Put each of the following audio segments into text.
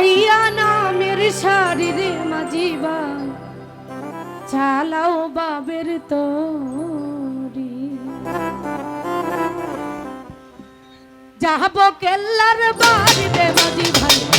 পাইয়া নামের শারীরে মাজিবা চালাও বাবের তো যাহাব কেল্লার বাড়িতে মাজি ভাই।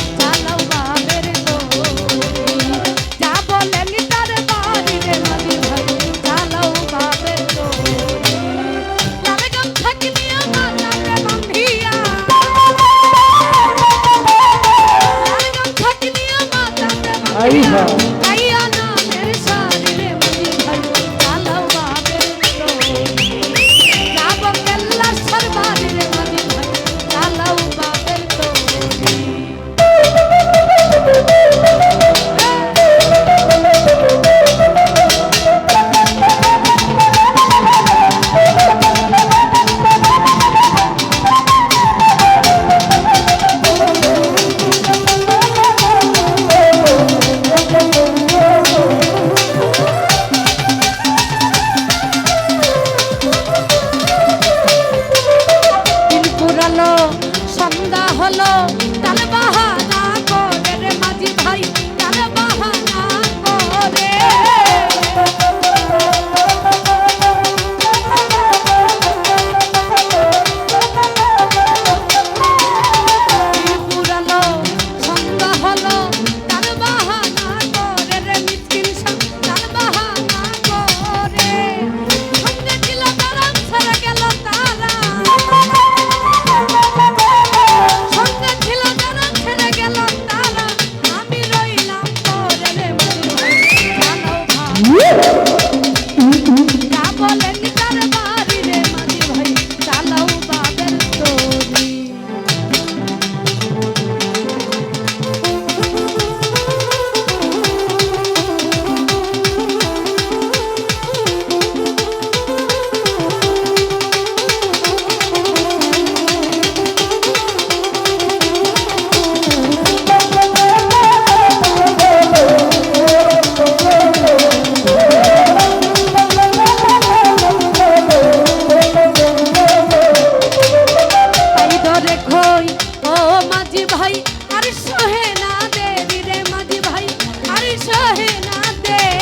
মাঝি ভাই আর সহে না দেরি রে মাঝি ভাই আর সহে না দেরি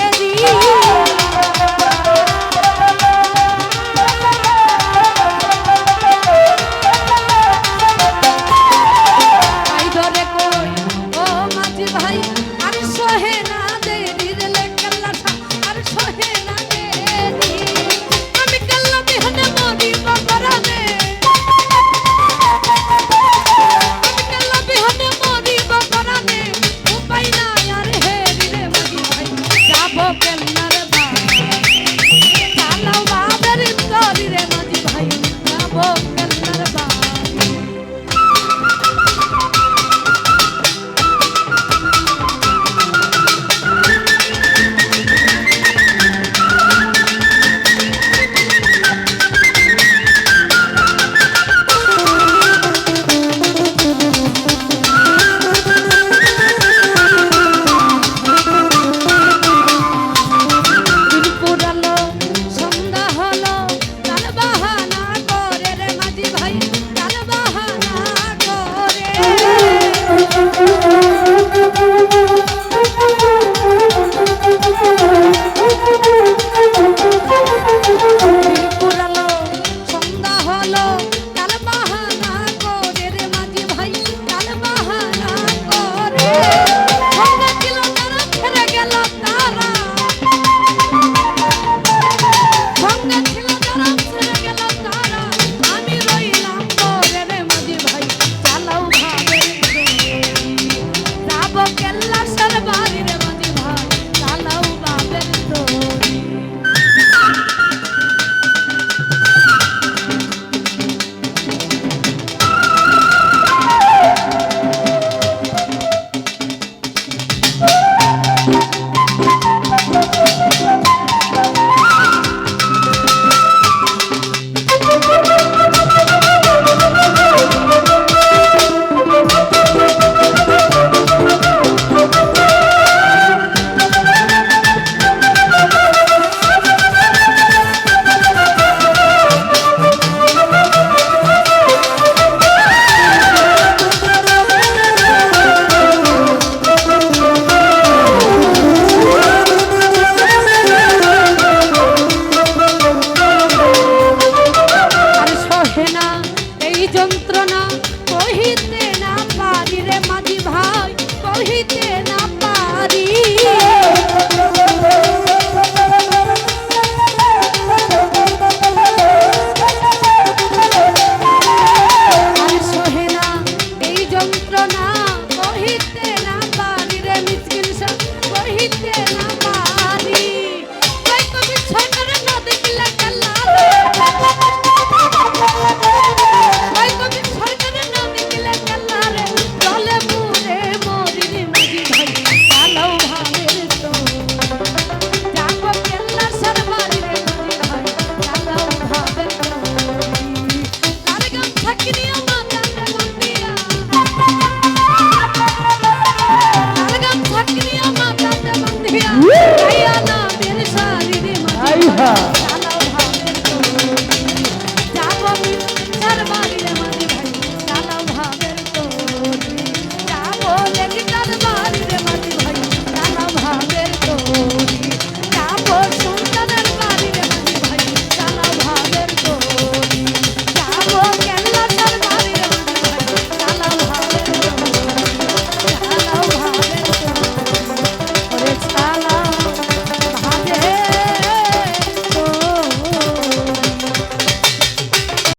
কহিতে না পারি রে মাঝি ভাই 와.